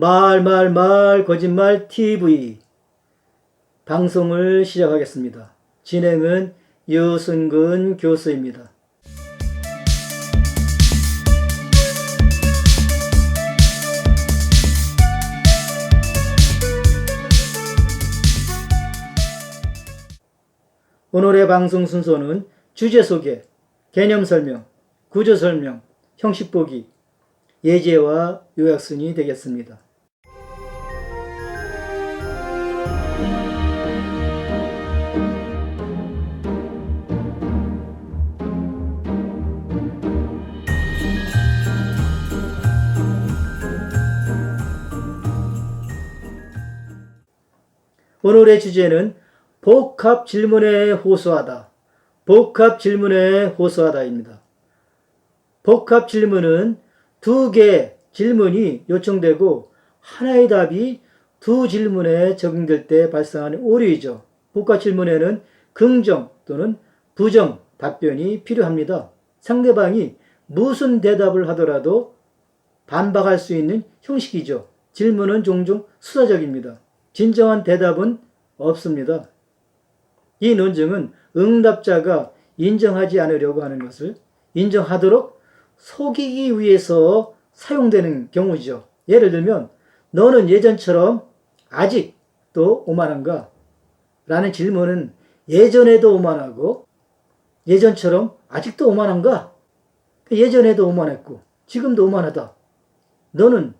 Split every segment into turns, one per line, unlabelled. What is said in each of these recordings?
말 말 말 거짓말 TV 방송을 시작하겠습니다. 진행은 유승근 교수입니다. 오늘의 방송 순서는 주제 소개, 개념 설명, 구조 설명, 형식 보기, 예제와 요약순이 되겠습니다. 오늘의 주제는 복합 질문에 호소하다. 복합 질문에 호소하다입니다. 복합 질문은 두 개의 질문이 요청되고 하나의 답이 두 질문에 적용될 때 발생하는 오류이죠. 복합 질문에는 긍정 또는 부정 답변이 필요합니다. 상대방이 무슨 대답을 하더라도 반박할 수 있는 형식이죠. 질문은 종종 수사적입니다. 진정한 대답은 없습니다. 이 논증은 응답자가 인정하지 않으려고 하는 것을 인정하도록 속이기 위해서 사용되는 경우죠. 예를 들면 너는 예전처럼 아직도 오만한가? 라는 질문은 예전에도 오만하고 예전처럼 아직도 오만한가? 예전에도 오만했고 지금도 오만하다. 너는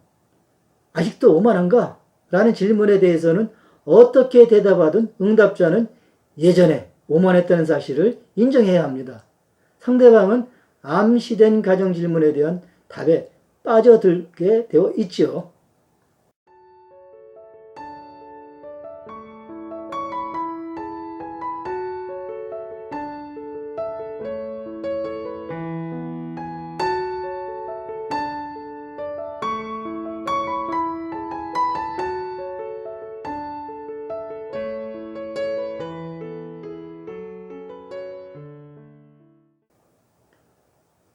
아직도 오만한가? 라는 질문에 대해서는 어떻게 대답하든 응답자는 예전에 오만했다는 사실을 인정해야 합니다. 상대방은 암시된 가정 질문에 대한 답에 빠져들게 되어 있지요.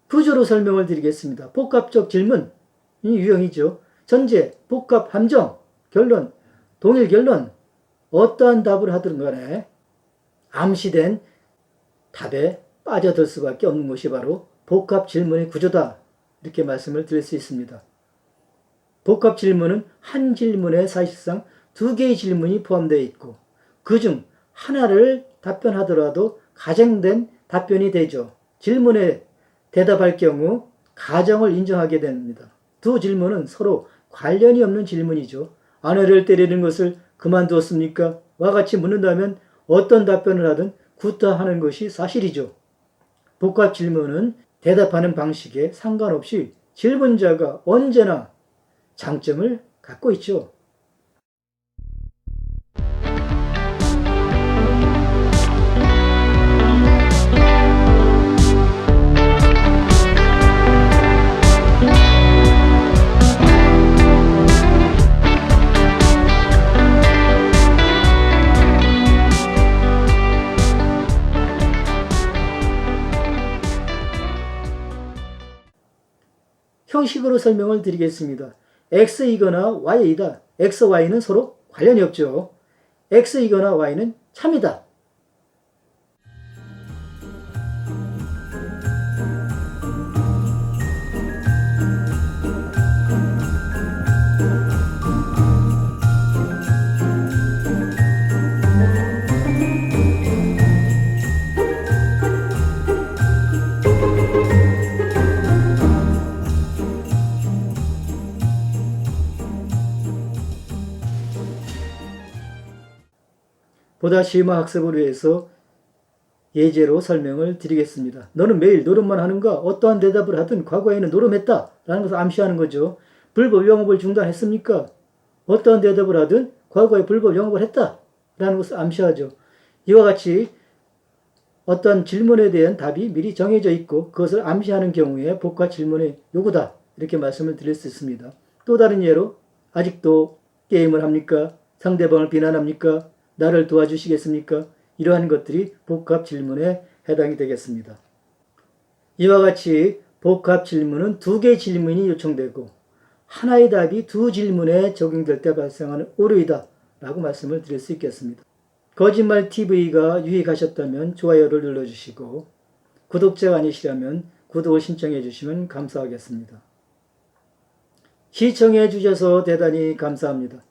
구조로 설명을 드리겠습니다. 복합적 질문 이 유형이죠. 전제, 복합 함정, 결론, 동일 결론, 어떠한 답을 하든 간에 암시된 답에 빠져들 수밖에 없는 것이 바로 복합 질문의 구조다. 이렇게 말씀을 드릴 수 있습니다. 복합 질문은 한 질문에 사실상 두 개의 질문이 포함되어 있고 그 중 하나를 답변하더라도 가정된 답변이 되죠. 질문에 대답할 경우 가정을 인정하게 됩니다. 두 질문은 서로 관련이 없는 질문이죠. 아내를 때리는 것을 그만두었습니까? 와 같이 묻는다면 어떤 답변을 하든 구타하는 것이 사실이죠. 복합 질문은 대답하는 방식에 상관없이 질문자가 언제나 장점을 갖고 있죠. 형식으로 설명을 드리겠습니다. x이거나 y이다. x, y는 서로 관련이 없죠. x이거나 y는 참이다. 보다 심화 학습을 위해서 예제로 설명을 드리겠습니다. 너는 매일 노름만 하는가? 어떠한 대답을 하든 과거에는 노름했다. 라는 것을 암시하는 거죠. 불법 영업을 중단했습니까? 어떠한 대답을 하든 과거에 불법 영업을 했다. 라는 것을 암시하죠. 이와 같이 어떤 질문에 대한 답이 미리 정해져 있고 그것을 암시하는 경우에 복합 질문의 요구다. 이렇게 말씀을 드릴 수 있습니다. 또 다른 예로 아직도 게임을 합니까? 상대방을 비난합니까? 나를 도와주시겠습니까? 이러한 것들이 복합 질문에 해당이 되겠습니다. 이와 같이 복합 질문은 두 개의 질문이 요청되고 하나의 답이 두 질문에 적용될 때 발생하는 오류이다 라고 말씀을 드릴 수 있겠습니다. 거짓말 TV가 유익하셨다면 좋아요를 눌러주시고 구독자가 아니시라면 구독을 신청해 주시면 감사하겠습니다. 시청해 주셔서 대단히 감사합니다.